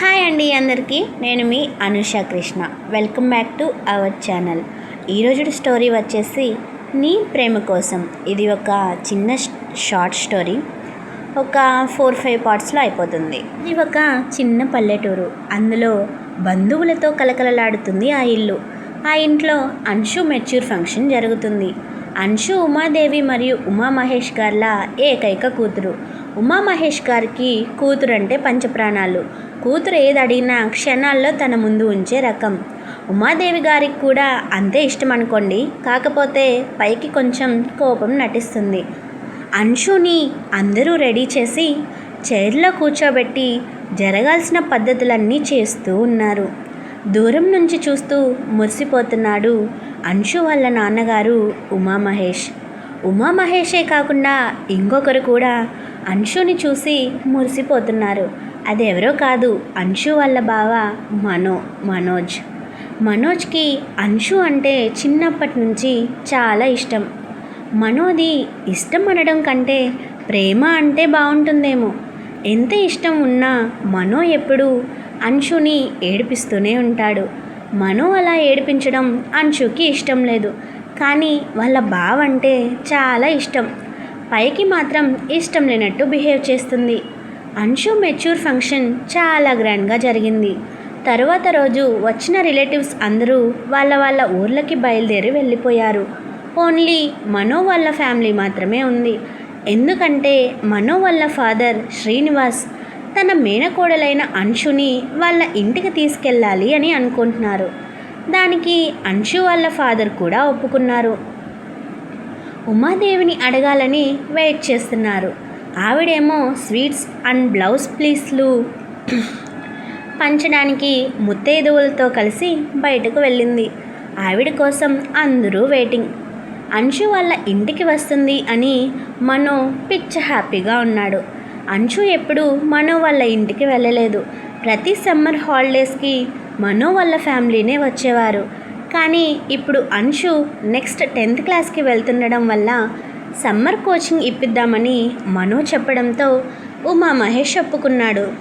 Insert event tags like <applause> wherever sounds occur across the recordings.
Hi అండి అందరికీ. నేను మీ Anusha Krishna. Welcome back to our channel ఈరోజు స్టోరీ వచ్చేసి నీ ప్రేమ కోసం. ఇది ఒక చిన్న షార్ట్ స్టోరీ ఒక ఫోర్ ఫైవ్ పార్ట్స్లో అయిపోతుంది. ఇది ఒక చిన్న పల్లెటూరు. అందులో బంధువులతో కలకలలాడుతుంది ఆ ఇల్లు. ఆ ఇంట్లో అంశు మెచ్యూర్ ఫంక్షన్ జరుగుతుంది. అంశు ఉమాదేవి మరియు ఉమా మహేష్ గార్ల ఏకైక కూతురు. ఉమా మహేష్ గారికి కూతురు అంటే పంచప్రాణాలు. కూతురు ఏది అడిగినా క్షణాల్లో తన ముందు ఉంచే రకం. ఉమాదేవి గారికి కూడా అంతే ఇష్టం అనుకోండి కాకపోతే పైకి కొంచెం కోపం నటిస్తుంది. అంశుని అందరూ రెడీ చేసి చైర్లో కూర్చోబెట్టి జరగాల్సిన పద్ధతులన్నీ చేస్తూ ఉన్నారు. దూరం నుంచి చూస్తూ మురిసిపోతున్నాడు అంశు వాళ్ళ నాన్నగారు ఉమామహేష్. ఉమామహేషే కాకుండా ఇంకొకరు కూడా అంశుని చూసి మురిసిపోతున్నారు. అది ఎవరో కాదు అంశు వాళ్ళ బావ మనో మనోజ్. మనోజ్కి అంశు అంటే చిన్నప్పటి నుంచి చాలా ఇష్టం. మనోది ఇష్టం అనడం కంటే ప్రేమ అంటే బాగుంటుందేమో ఎంత ఇష్టం ఉన్నా మనో ఎప్పుడూ అంశుని ఏడిపిస్తూనే ఉంటాడు. మనో అలా ఏడిపించడం అంశుకి ఇష్టం లేదు. కానీ వాళ్ళ బావ అంటే చాలా ఇష్టం. పైకి మాత్రం ఇష్టం లేనట్టు బిహేవ్ చేస్తుంది. అంశు మెచ్యూర్ ఫంక్షన్ చాలా గ్రాండ్గా జరిగింది. తరువాత రోజు వచ్చిన రిలేటివ్స్ అందరూ వాళ్ళ వాళ్ళ ఊర్లకి బయలుదేరి వెళ్ళిపోయారు. ఓన్లీ మనో వాళ్ళ ఫ్యామిలీ మాత్రమే ఉంది. ఎందుకంటే మనో వాళ్ళ ఫాదర్ శ్రీనివాస్ తన మేనకోడలైన అంశుని వాళ్ళ ఇంటికి తీసుకెళ్ళాలి అని అనుకుంటున్నారు. దానికి అంశు వాళ్ళ ఫాదర్ కూడా ఒప్పుకున్నారు. ఉమాదేవిని అడగాలని వెయిట్ చేస్తున్నారు. ఆవిడేమో స్వీట్స్ అండ్ బ్లౌజ్ ప్లీస్లు పంచడానికి ముత్తైదువులతో కలిసి బయటకు వెళ్ళింది. ఆవిడ కోసం అందరూ వెయిటింగ్. అంశు వాళ్ళ ఇంటికి వస్తుంది అని మనో పిచ్చ హ్యాపీగా ఉన్నాడు. అంశు ఎప్పుడు మనో వాళ్ళ ఇంటికి వెళ్ళలేదు. ప్రతి సమ్మర్ హాలిడేస్కి మనో వాళ్ళ ఫ్యామిలీనే వచ్చేవారు. కానీ ఇప్పుడు అంశు నెక్స్ట్ టెన్త్ క్లాస్కి వెళ్తుండడం వల్ల సమ్మర్ కోచింగ్ ఇప్పిద్దామని మనో చెప్పడంతో ఉమా మహేష్ ఒప్పుకున్నాడు.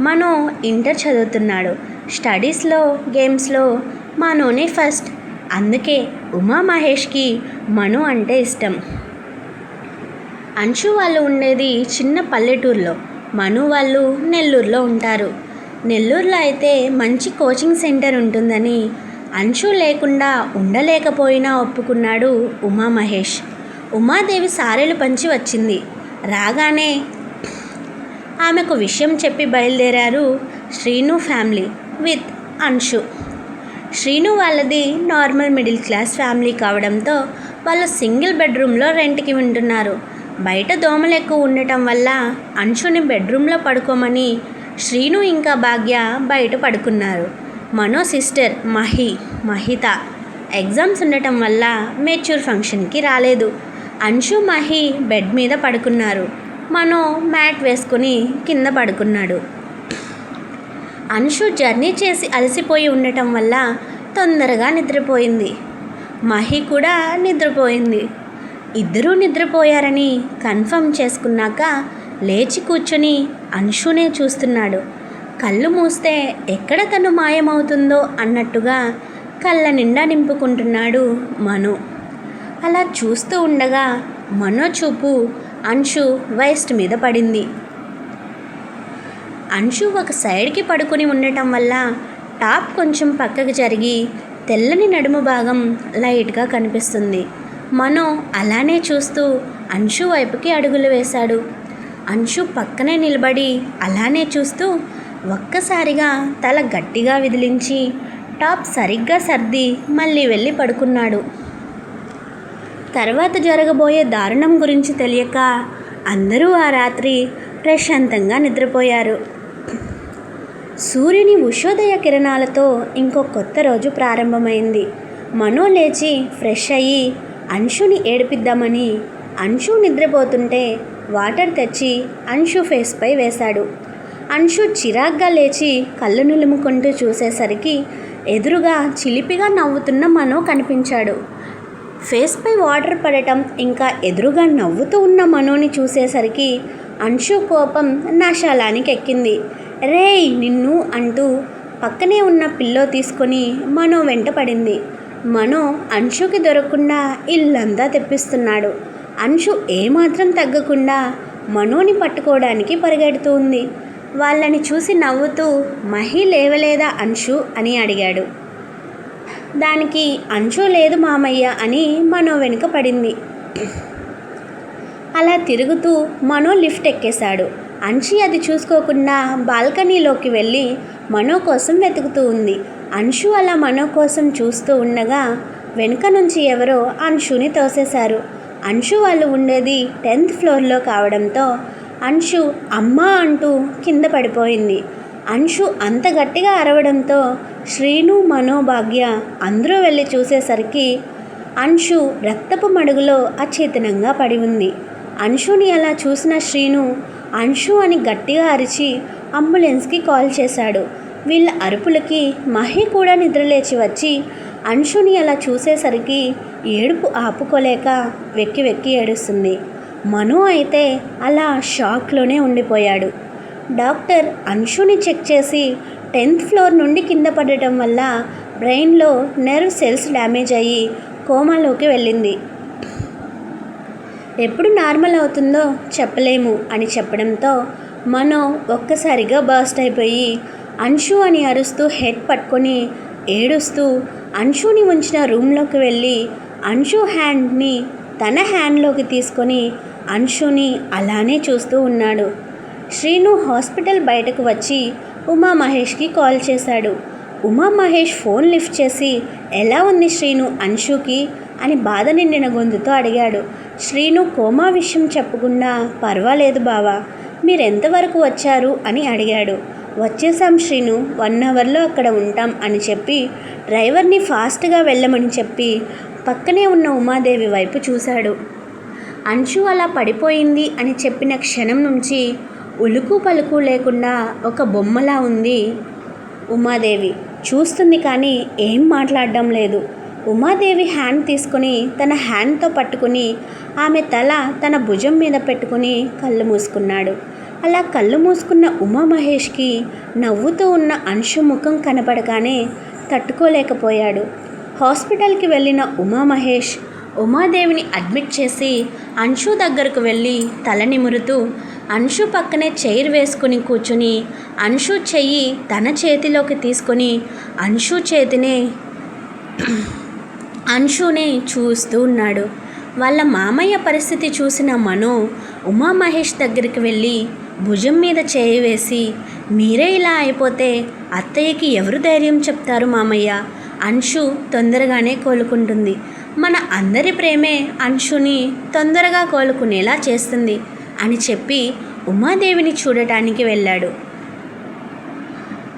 మనో ఇంటర్ చదువుతున్నాడు. స్టడీస్లో గేమ్స్లో మనోనే ఫస్ట్. అందుకే ఉమా మహేష్కి మను అంటే ఇష్టం. అంశు వాళ్ళు ఉండేది చిన్న పల్లెటూరులో. మను వాళ్ళు నెల్లూరులో ఉంటారు. నెల్లూరులో అయితే మంచి కోచింగ్ సెంటర్ ఉంటుందని అంశు లేకుండా ఉండలేకపోయినా ఒప్పుకున్నాడు ఉమా మహేష్. ఉమాదేవి సారెలు పంచి వచ్చింది. రాగానే ఆమెకు విషయం చెప్పి బయలుదేరారు శ్రీను ఫ్యామిలీ విత్ అంశు. శ్రీను వాళ్ళది నార్మల్ మిడిల్ క్లాస్ ఫ్యామిలీ కావడంతో వాళ్ళు సింగిల్ బెడ్రూమ్లో రెంట్కి ఉంటున్నారు బయట దోమలు ఎక్కువ ఉండటం వల్ల అంశుని బెడ్రూమ్లో పడుకోమని శ్రీను ఇంకా భాగ్య బయట పడుకున్నారు. మనో సిస్టర్ మహి మహిత. ఎగ్జామ్స్ ఉండటం వల్ల మెచ్యూర్ ఫంక్షన్కి రాలేదు. అంశు మహి బెడ్ మీద పడుకున్నారు. మనో మ్యాట్ వేసుకుని కింద పడుకున్నాడు. అంశు జర్నీ చేసి అలసిపోయి ఉండటం వల్ల తొందరగా నిద్రపోయింది. మహి కూడా నిద్రపోయింది. ఇద్దరూ నిద్రపోయారని కన్ఫర్మ్ చేసుకున్నాక లేచి కూర్చుని అంశునే చూస్తున్నాడు. కళ్ళు మూస్తే ఎక్కడ తను మాయమవుతుందో అన్నట్టుగా కళ్ళ నిండా నింపుకుంటున్నాడు మను. అలా చూస్తూ ఉండగా మనో చూపు అంశు వేస్ట్ మీద పడింది. అంశు ఒక సైడ్కి పడుకుని ఉండటం వల్ల టాప్ కొంచెం పక్కకు జరిగి తెల్లని నడుము భాగం లైట్గా కనిపిస్తుంది. మనో అలానే చూస్తూ అంశు వైపుకి అడుగులు వేశాడు. అంశు పక్కనే నిలబడి అలానే చూస్తూ ఒక్కసారిగా తల గట్టిగా విదిలించి టాప్ సరిగ్గా సర్ది మళ్ళీ వెళ్ళి పడుకున్నాడు. తర్వాత జరగబోయే దారుణం గురించి తెలియక అందరూ ఆ రాత్రి ప్రశాంతంగా నిద్రపోయారు. సూర్యుని ఉషోదయ కిరణాలతో ఇంకో కొత్త రోజు ప్రారంభమైంది. మనో లేచి ఫ్రెష్ అయ్యి అంశుని ఏడిపిద్దామని అంశు నిద్రపోతుంటే వాటర్ తెచ్చి అంశు ఫేస్పై వేశాడు. అంశు చిరాగ్గా లేచి కళ్ళు నిలుముకుంటూ చూసేసరికి ఎదురుగా చిలిపిగా నవ్వుతున్న మనో కనిపించాడు. ఫేస్పై వాటర్ పడటం ఇంకా ఎదురుగా నవ్వుతూ ఉన్న మనోని చూసేసరికి అంశు కోపం నాశాలానికి ఎక్కింది. రేయ్ నిన్ను అంటూ పక్కనే ఉన్న పిల్లో తీసుకొని మనో వెంట పడింది. మనో అంశుకి దొరకకుండా ఇల్లంతా తెప్పిస్తున్నాడు. అంశు ఏమాత్రం తగ్గకుండా మనోని పట్టుకోవడానికి పరిగెడుతూ ఉంది. వాళ్ళని చూసి నవ్వుతూ మహి లేవలేదా అంశు? అని అడిగాడు. దానికి అంచు లేదు మామయ్య అని మనో వెనుక పడింది. అలా తిరుగుతూ మనో లిఫ్ట్ ఎక్కేశాడు. అంశి అది చూసుకోకుండా బాల్కనీలోకి వెళ్ళి మనో కోసం వెతుకుతూ ఉంది. అంశు అలా మనో కోసం చూస్తూ ఉండగా వెనుక నుంచి ఎవరో అంశుని తోసేశారు. అంశు వాళ్ళు ఉండేది టెన్త్ ఫ్లోర్లో కావడంతో అంశు అమ్మా అంటూ కింద పడిపోయింది. అంశు అంత గట్టిగా అరవడంతో శ్రీను మనోభాగ్య అందరూ వెళ్ళి చూసేసరికి అంశు రక్తపు మడుగులో అచేతనంగా పడి ఉంది. అంశుని అలా చూసిన శ్రీను అంశు అని గట్టిగా అరిచి అంబులెన్స్కి కాల్ చేశాడు. వీళ్ళ అరుపులకి మహి కూడా నిద్రలేచి వచ్చి అంశుని అలా చూసేసరికి ఏడుపు ఆపుకోలేక వెక్కి వెక్కి ఏడుస్తుంది. మను అయితే అలా షాక్లోనే ఉండిపోయాడు. డాక్టర్ అంశుని చెక్ చేసి టెన్త్ ఫ్లోర్ నుండి కింద పడటం వల్ల బ్రెయిన్లో నెర్వ్ సెల్స్ డ్యామేజ్ అయ్యి కోమాలోకి వెళ్ళింది. ఎప్పుడు నార్మల్ అవుతుందో చెప్పలేము అని చెప్పడంతో మనో ఒక్కసారిగా బర్స్ట్ అయిపోయి అంశు అని అరుస్తూ హెడ్ పట్టుకొని ఏడుస్తూ అంశుని ఉంచిన రూమ్లోకి వెళ్ళి అంశు హ్యాండ్ని తన హ్యాండ్లోకి తీసుకొని అంశుని అలానే చూస్తూ ఉన్నాడు. శ్రీను హాస్పిటల్ బయటకు వచ్చి ఉమా మహేష్కి కాల్ చేశాడు. ఉమా మహేష్ ఫోన్ లిఫ్ట్ చేసి ఎలా ఉంది శ్రీను? అంశుకి? అని బాధ నిండిన గొంతుతో అడిగాడు. శ్రీను కోమా విషయం చెప్పకుండా పర్వాలేదు బావా. మీరెంతవరకు వచ్చారు? అని అడిగాడు. వచ్చేసాం శ్రీను. వన్ అవర్లో అక్కడ ఉంటాం అని చెప్పి డ్రైవర్ని ఫాస్ట్గా వెళ్ళమని చెప్పి పక్కనే ఉన్న ఉమాదేవి వైపు చూశాడు. అంశు అలా పడిపోయింది అని చెప్పిన క్షణం నుంచి ఉలుకు పలుకు లేకుండా ఒక బొమ్మలా ఉంది ఉమాదేవి. చూస్తుంది కానీ ఏం మాట్లాడడం లేదు. ఉమాదేవి హ్యాండ్ తీసుకుని తన హ్యాండ్తో పట్టుకుని ఆమె తల తన భుజం మీద పెట్టుకుని కళ్ళు మూసుకున్నాడు. అలా కళ్ళు మూసుకున్న ఉమా మహేష్కి నవ్వుతూ ఉన్న అంశు ముఖం కనపడగానే తట్టుకోలేకపోయాడు. హాస్పిటల్కి వెళ్ళిన ఉమా మహేష్ ఉమాదేవిని అడ్మిట్ చేసి అంశు దగ్గరకు వెళ్ళి తల నిమురుతూ అంశు పక్కనే చైర్ వేసుకుని కూర్చుని అంశు చెయ్యి తన చేతిలోకి తీసుకొని అంశు చేతినే అంశునే చూస్తూ ఉన్నాడు. వాళ్ళ మామయ్య పరిస్థితి చూసిన మనో ఉమా మహేష్ దగ్గరికి వెళ్ళి భుజం మీద చేయి వేసి మీరే ఇలా అయిపోతే అత్తయ్యకి ఎవరు ధైర్యం చెప్తారు మామయ్య? అంశు తొందరగానే కోలుకుంటుంది. మన అందరి ప్రేమే అంశుని తొందరగా కోలుకునేలా చేస్తుంది. అని చెప్పి ఉమాదేవిని చూడటానికి వెళ్ళాడు.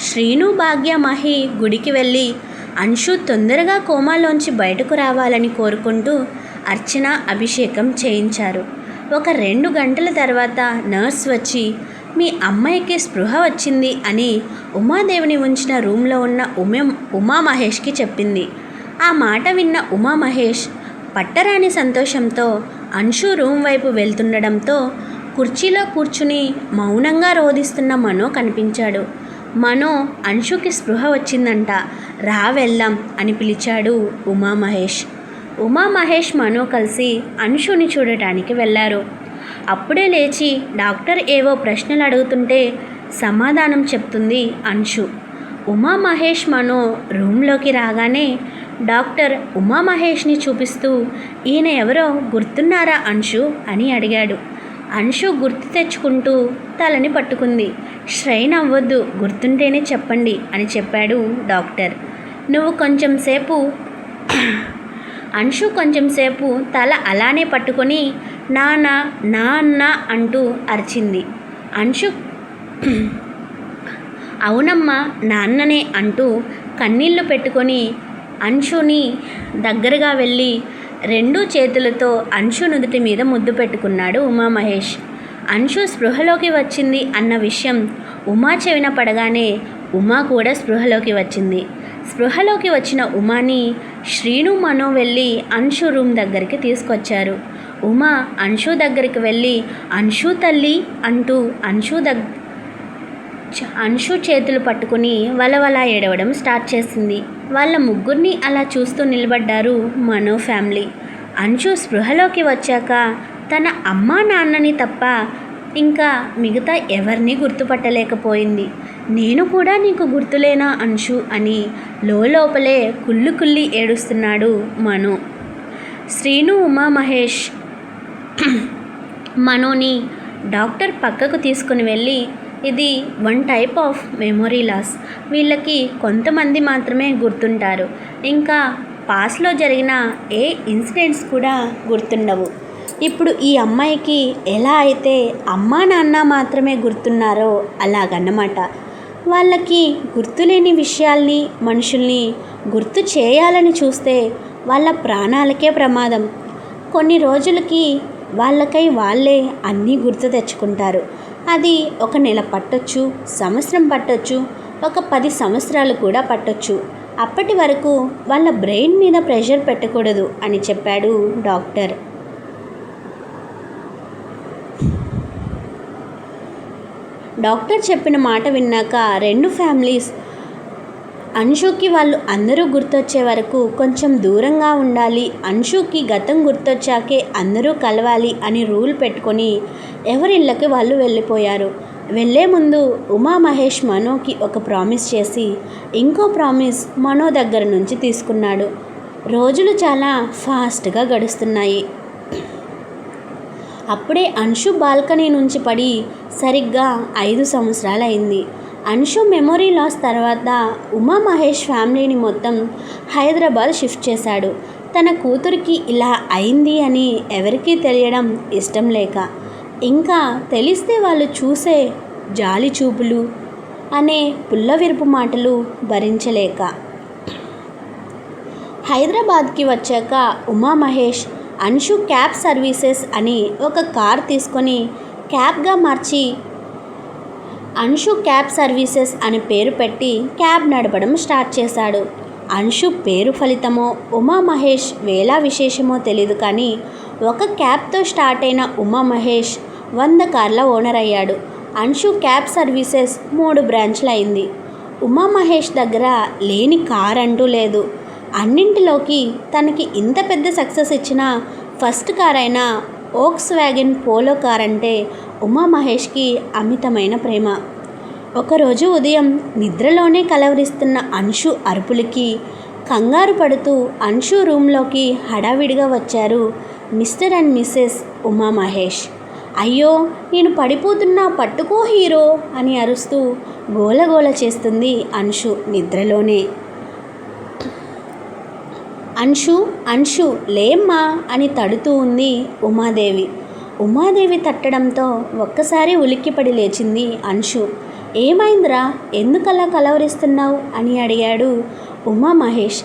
శ్రీను భాగ్య మహి గుడికి వెళ్ళి అంశు తొందరగా కోమాలోంచి బయటకు రావాలని కోరుకుంటూ అర్చన అభిషేకం చేయించారు. ఒక రెండు గంటల తర్వాత నర్స్ వచ్చి మీ అమ్మాయికి స్పృహ వచ్చింది అని ఉమాదేవిని ఉంచిన రూమ్లో ఉన్న ఉమే ఉమా మహేష్కి చెప్పింది. ఆ మాట విన్న ఉమా మహేష్ పట్టరాని సంతోషంతో అంశు రూమ్ వైపు వెళ్తుండడంతో కుర్చీలో కూర్చుని మౌనంగా రోధిస్తున్న మనో కనిపించాడు. మనో అంశుకి స్పృహ వచ్చిందంట. రా వెళ్దాం అని పిలిచాడు ఉమా మహేష్ ఉమా మహేష్ మనో కలిసి అంశుని చూడటానికి వెళ్ళారు అప్పుడే లేచి డాక్టర్ ఏవో ప్రశ్నలు అడుగుతుంటే సమాధానం చెప్తుంది అంశు. ఉమా మహేష్ మనో రూమ్లోకి రాగానే డాక్టర్ ఉమా మహేష్ని చూపిస్తూ ఈయన ఎవరో గుర్తున్నారా అంశు? అని అడిగాడు. అంశు గుర్తు తెచ్చుకుంటూ తలని పట్టుకుంది. శ్రైన్ అవ్వద్దు గుర్తుంటేనే చెప్పండి అని చెప్పాడు డాక్టర్. నువ్వు కొంచెం సేపు <clears throat> అంశు కొంచెం సేపు తల అలానే పట్టుకొని నాన్న నాన్న అంటూ అరిచింది. అంశు <clears throat> అవునమ్మా నాన్ననే అంటూ కన్నీళ్ళు పెట్టుకొని అంశుని దగ్గరగా వెళ్ళి రెండు చేతులతో అంశు నుదుటి మీద ముద్దు పెట్టుకున్నాడు ఉమామహేష్. అంశు స్పృహలోకి వచ్చింది అన్న విషయం ఉమా చెవిన పడగానే ఉమా కూడా స్పృహలోకి వచ్చింది. స్పృహలోకి వచ్చిన ఉమాని శ్రీను మనో వెళ్ళి అంశు రూమ్ దగ్గరికి తీసుకొచ్చారు. ఉమా అంశు దగ్గరికి వెళ్ళి అంశు తల్లి అంటూ అంశు దగ్ అంశు చేతులు పట్టుకుని వలవల ఏడవడం స్టార్ట్ చేసింది. వాళ్ళ ముగ్గురిని అలా చూస్తూ నిలబడ్డారు మనో ఫ్యామిలీ. అంశు స్పృహలోకి వచ్చాక తన అమ్మా నాన్నని తప్ప ఇంకా మిగతా ఎవరిని గుర్తుపట్టలేకపోయింది. నేను కూడా నీకు గుర్తులేనా అంశు అని లోపలే కుళ్ళు కుల్లి ఏడుస్తున్నాడు మను. శ్రీను ఉమా మహేష్ <clears throat> మనోని డాక్టర్ పక్కకు తీసుకుని వెళ్ళి ఇది one type of memory loss వీళ్ళకి కొంతమంది మాత్రమే గుర్తుంటారు. ఇంకా పాస్లో జరిగిన ఏ ఇన్సిడెంట్స్ కూడా గుర్తుండవు. ఇప్పుడు ఈ అమ్మాయికి ఎలా అయితే అమ్మా నాన్న మాత్రమే గుర్తున్నారో అలాగన్నమాట. వాళ్ళకి గుర్తులేని విషయాల్ని మనుషుల్ని గుర్తు చేయాలని చూస్తే వాళ్ళ ప్రాణాలకే ప్రమాదం. కొన్ని రోజులకి వాళ్ళకై వాళ్ళే అన్నీ గుర్తు తెచ్చుకుంటారు. అది ఒక నెల పట్టొచ్చు సంవత్సరం పట్టొచ్చు ఒక పది సంవత్సరాలు కూడా పట్టొచ్చు. అప్పటి వరకు వాళ్ళ బ్రెయిన్ మీద ప్రెషర్ పెట్టకూడదు అని చెప్పాడు డాక్టర్. డాక్టర్ చెప్పిన మాట విన్నాక రెండు ఫ్యామిలీస్ అంశుకి వాళ్ళు అందరూ గుర్తొచ్చే వరకు కొంచెం దూరంగా ఉండాలి. అంశుకి గతం గుర్తొచ్చాకే అందరూ కలవాలి అని రూల్ పెట్టుకొని ఎవరిళ్ళకి వాళ్ళు వెళ్ళిపోయారు. వెళ్ళే ముందు ఉమా మహేష్ మనోకి ఒక ప్రామిస్ చేసి ఇంకో ప్రామిస్ మనో దగ్గర నుంచి తీసుకున్నాడు. రోజులు చాలా ఫాస్ట్గా గడుస్తున్నాయి. అప్పుడే అంశు బాల్కనీ నుంచి పడి సరిగ్గా ఐదు సంవత్సరాలు అయింది అంశు మెమొరీ లాస్ తర్వాత ఉమా మహేష్ ఫ్యామిలీని మొత్తం హైదరాబాద్ షిఫ్ట్ చేశాడు. తన కూతురికి ఇలా అయింది అని ఎవరికీ తెలియడం ఇష్టం లేక ఇంకా తెలిస్తే వాళ్ళు చూసే జాలి చూపులు అనే పుల్లవిరుపు మాటలు భరించలేక. హైదరాబాద్కి వచ్చాక ఉమా మహేష్ అన్షు క్యాబ్ సర్వీసెస్ అని ఒక కార్ తీసుకొని క్యాబ్గా మార్చి అన్షు క్యాబ్ సర్వీసెస్ అని పేరు పెట్టి క్యాబ్ నడపడం స్టార్ట్ చేశాడు. అన్షు పేరు ఫలితమో ఉమా మహేష్ వేలా విశేషమో తెలియదు కానీ ఒక క్యాబ్తో స్టార్ట్ అయిన ఉమా మహేష్ వంద కార్ల ఓనర్ అయ్యాడు. అన్షు క్యాబ్ సర్వీసెస్ మూడు బ్రాంచ్లు అయింది. ఉమా మహేష్ దగ్గర లేని కార్ అంటూ లేదు. అన్నింటిలోకి తనకి ఇంత పెద్ద సక్సెస్ ఇచ్చిన ఫస్ట్ కార్ అయిన ఓక్స్ వ్యాగన్ పోలో కార్ అంటే ఉమా మహేష్కి అమితమైన ప్రేమ. ఒకరోజు ఉదయం నిద్రలోనే కలవరిస్తున్న అంశు అరుపులకి కంగారు పడుతూ అంశు రూమ్లోకి హడావిడిగా వచ్చారు Mr and Mrs Uma Mahesh అయ్యో నేను పడిపోతున్నా పట్టుకో హీరో అని అరుస్తూ గోలగోల చేస్తుంది అంశు నిద్రలోనే. అంశు అంశు లేమ్మా అని తడుతూ ఉంది ఉమాదేవి. ఉమాదేవి తట్టడంతో ఒక్కసారి ఉలిక్కిపడి లేచింది అంశు. ఏమైందిరా? ఎందుకలా కలవరిస్తున్నావు? అని అడిగాడు ఉమా మహేష్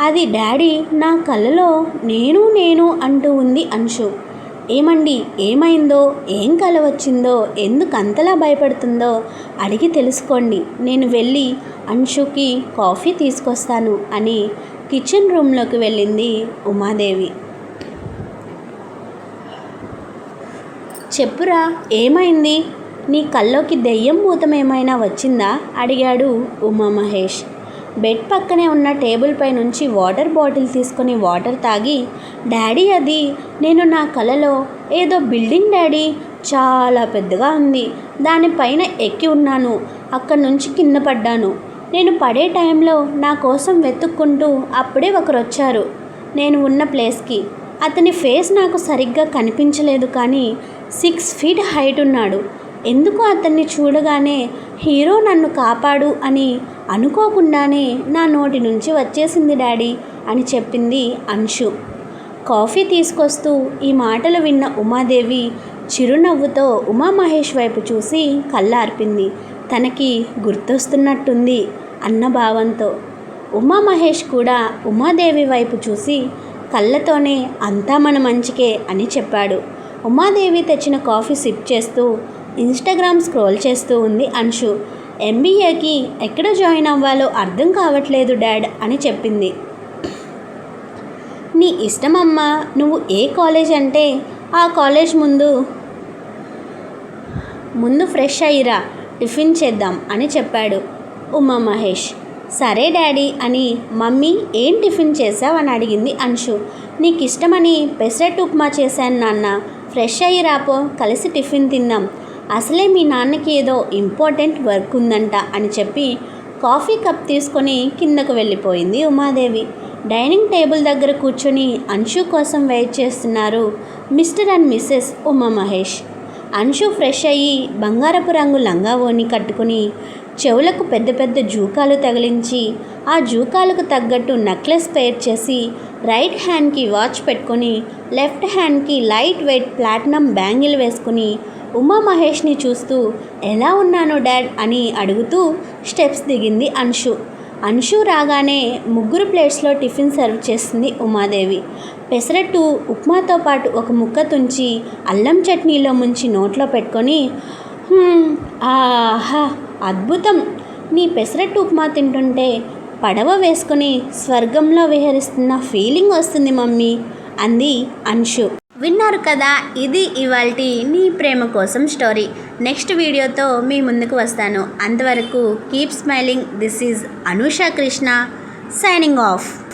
అది డాడీ నా కలలో నేను నేను అంటూ ఉంది అంశు. ఏమండి? ఏమైందో? ఏం కల వచ్చిందో ఎందుకు అంతలా భయపడుతుందో? అడిగి తెలుసుకోండి. నేను వెళ్ళి అంశుకి కాఫీ తీసుకొస్తాను అని కిచెన్ రూమ్లోకి వెళ్ళింది ఉమాదేవి. చెప్పురా ఏమైంది? నీ కల్లోకి దెయ్యం భూతం ఏమైనా వచ్చిందా? అడిగాడు ఉమా మహేష్. బెడ్ పక్కనే ఉన్న టేబుల్ పై నుంచి వాటర్ బాటిల్ తీసుకొని వాటర్ తాగి డాడీ అది నేను నా కలలో ఏదో బిల్డింగ్ డాడీ చాలా పెద్దగా ఉంది దానిపైన ఎక్కి ఉన్నాను అక్కడి నుంచి కింద పడ్డాను. నేను పడే టైంలో నా కోసం వెతుక్కుంటూ అప్పుడే ఒకరు వచ్చారు నేను ఉన్న ప్లేస్కి. అతని ఫేస్ నాకు సరిగ్గా కనిపించలేదు కానీ సిక్స్ ఫీట్ హైట్ ఉన్నాడు. ఎందుకు అతన్ని చూడగానే హీరో నన్ను కాపాడు అని అనుకోకుండానే నా నోటి నుంచి వచ్చేసింది డాడీ అని చెప్పింది అంశు. కాఫీ తీసుకొస్తూ ఈ మాటలు విన్న ఉమాదేవి చిరునవ్వుతో ఉమామహేష్ వైపు చూసి కళ్ళార్పింది. తనకి గుర్తొస్తున్నట్టుంది అన్న భావంతో. ఉమామహేష్ కూడా ఉమాదేవి వైపు చూసి కళ్ళతోనే అంతా మన మంచికే అని చెప్పాడు. ఉమాదేవి తెచ్చిన కాఫీ సిప్ చేస్తూ ఇన్స్టాగ్రామ్ స్క్రోల్ చేస్తూ ఉంది అంశు. ఎంబీఏకి ఎక్కడ జాయిన్ అవ్వాలో అర్థం కావట్లేదు డాడ్ అని చెప్పింది. నీ ఇష్టమమ్మా నువ్వు ఏ కాలేజ్ అంటే ఆ కాలేజ్ ముందు ముందు ఫ్రెష్ అయ్యిరా టిఫిన్ చేద్దాం అని చెప్పాడు ఉమా మహేష్ సరే డాడీ అని మమ్మీ ఏం టిఫిన్ చేసావు అని అడిగింది అంశు. నీకు ఇష్టమని పెసరట్టు ఉప్మా చేశాను నాన్న ఫ్రెష్ అయ్యి రాపో కలిసి టిఫిన్ తిందాం అసలే మీ నాన్నకి ఏదో ఇంపార్టెంట్ వర్క్ ఉందంట అని చెప్పి కాఫీ కప్ తీసుకొని కిందకు వెళ్ళిపోయింది ఉమాదేవి. డైనింగ్ టేబుల్ దగ్గర కూర్చొని అంశు కోసం వెయిట్ చేస్తున్నారు Mr and Mrs Uma Mahesh Anshu fresh అయ్యి బంగారపు రంగు లంగా ఓని కట్టుకుని చెవులకు పెద్ద పెద్ద జూకాలు తగిలించి ఆ జూకాలకు తగ్గట్టు నెక్లెస్ పేర్ చేసి రైట్ హ్యాండ్కి వాచ్ పెట్టుకొని లెఫ్ట్ హ్యాండ్కి లైట్ వెయిట్ ప్లాటినం బ్యాంగిల్ వేసుకుని ఉమా మహేష్ని చూస్తూ ఎలా ఉన్నాను డాడ్ అని అడుగుతూ స్టెప్స్ దిగింది అంశు. అంశు రాగానే ముగ్గురు ప్లేట్స్లో టిఫిన్ సర్వ్ చేస్తుంది ఉమాదేవి. పెసరట్టు ఉప్మాతో పాటు ఒక ముక్క తుంచి అల్లం చట్నీలో ముంచి నోట్లో పెట్టుకొని ఆహా అద్భుతం. నీ పెసరట్టు ఉప్మా తింటుంటే పడవ వేసుకుని స్వర్గంలో విహరిస్తున్న ఫీలింగ్ వస్తుంది మమ్మీ అంది అంశు. విన్నారు కదా ఇది ఇవాల్టి నీ ప్రేమ కోసం స్టోరీ. నెక్స్ట్ వీడియోతో మీ ముందుకు వస్తాను. అంతవరకు keep smiling this is Anusha Krishna signing off.